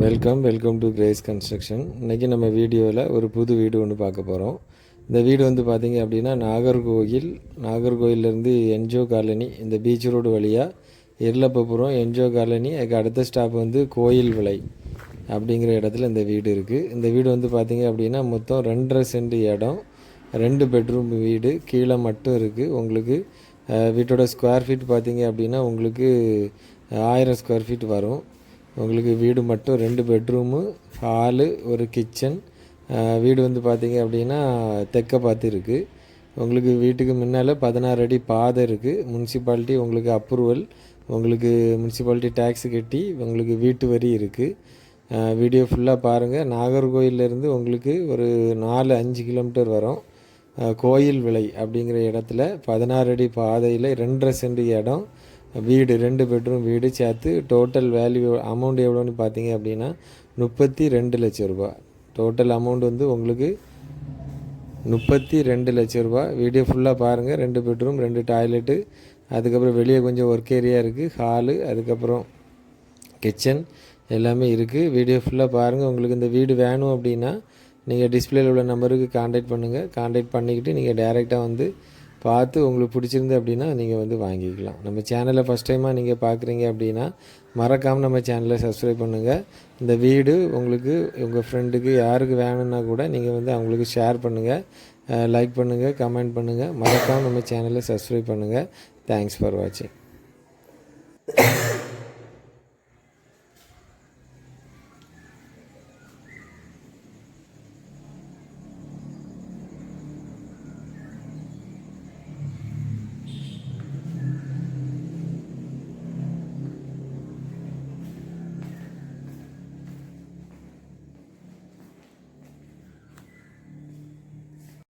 Welcome welcome to grace construction இன்றைக்கி நம்ம வீடியோவில் ஒரு புது வீடு ஒன்று பார்க்க போகிறோம் இந்த வீடு வந்து பார்த்திங்க அப்படின்னா நாகர்கோயில் நாகர்கோவிலேருந்து என்ஜோ காலனி இந்த பீச் ரோடு வழியாக இருளப்பபுரம் என்ஜோ காலனி அதுக்கு அடுத்த ஸ்டாப் வந்து கோயில் விலை அப்படிங்கிற இடத்துல இந்த வீடு இருக்குது இந்த வீடு வந்து பார்த்திங்க அப்படின்னா மொத்தம் ரெண்டரை சென்ட் இடம் ரெண்டு பெட்ரூம் வீடு கீழே மட்டும் இருக்குது உங்களுக்கு வீட்டோட ஸ்கொயர் ஃபீட் பார்த்திங்க அப்படின்னா உங்களுக்கு ஆயிரம் ஸ்கொயர் ஃபீட் வரும். உங்களுக்கு வீடு மட்டும் ரெண்டு பெட்ரூமு ஹாலு ஒரு கிச்சன் வீடு வந்து பார்த்தீங்க அப்படின்னா தெற்க பார்த்து இருக்குது உங்களுக்கு வீட்டுக்கு முன்னால் பதினாறு அடி பாதை இருக்குது முனிசிபாலிட்டி உங்களுக்கு அப்ரூவல் உங்களுக்கு முனிசிபாலிட்டி டேக்ஸ் கட்டி உங்களுக்கு வீட்டு வரி இருக்குது வீடியோ ஃபுல்லாக பாருங்கள் நாகர்கோயிலேருந்து உங்களுக்கு ஒரு நாலு அஞ்சு கிலோமீட்டர் வரும். கோயில் விலை அப்படிங்கிற இடத்துல பதினாறு அடி பாதையில் ரெண்டரை சென்ட் இடம். வீடு ரெண்டு பெட்ரூம் வீடு சேர்த்து டோட்டல் வேல்யூ அமௌண்ட் எவ்வளோன்னு பார்த்தீங்க அப்படின்னா முப்பத்தி ரெண்டு லட்சம் ரூபா டோட்டல் அமௌண்ட் வந்து உங்களுக்கு முப்பத்தி ரெண்டு லட்ச ரூபா வீடியோ ஃபுல்லாக பாருங்கள் ரெண்டு பெட்ரூம் ரெண்டு டாய்லெட்டு அதுக்கப்புறம் வெளியே கொஞ்சம் ஒர்க் ஏரியா இருக்குது ஹாலு அதுக்கப்புறம் கிச்சன் எல்லாமே இருக்குது வீடியோ ஃபுல்லாக பாருங்கள் உங்களுக்கு இந்த வீடு வேணும் அப்படின்னா நீங்கள் டிஸ்பிளேயில் உள்ள நம்பருக்கு காண்டாக்ட் பண்ணுங்கள் காண்டாக்ட் பண்ணிக்கிட்டு நீங்கள் டேரெக்டாக வந்து பார்த்து உங்களுக்கு பிடிச்சிருந்து அப்படின்னா நீங்கள் வந்து வாங்கிக்கலாம். நம்ம சேனலை ஃபஸ்ட் டைமாக நீங்கள் பார்க்குறீங்க அப்படின்னா மறக்காமல் நம்ம சேனலை சப்ஸ்கிரைப் பண்ணுங்கள் இந்த வீடு உங்களுக்கு உங்கள் ஃப்ரெண்டுக்கு யாருக்கு வேணும்னா கூட நீங்கள் வந்து அவங்களுக்கு ஷேர் பண்ணுங்கள் லைக் பண்ணுங்கள் கமெண்ட் பண்ணுங்கள் மறக்காமல் நம்ம சேனலை சப்ஸ்கிரைப் பண்ணுங்கள் தேங்க்ஸ் ஃபார் வாட்சிங்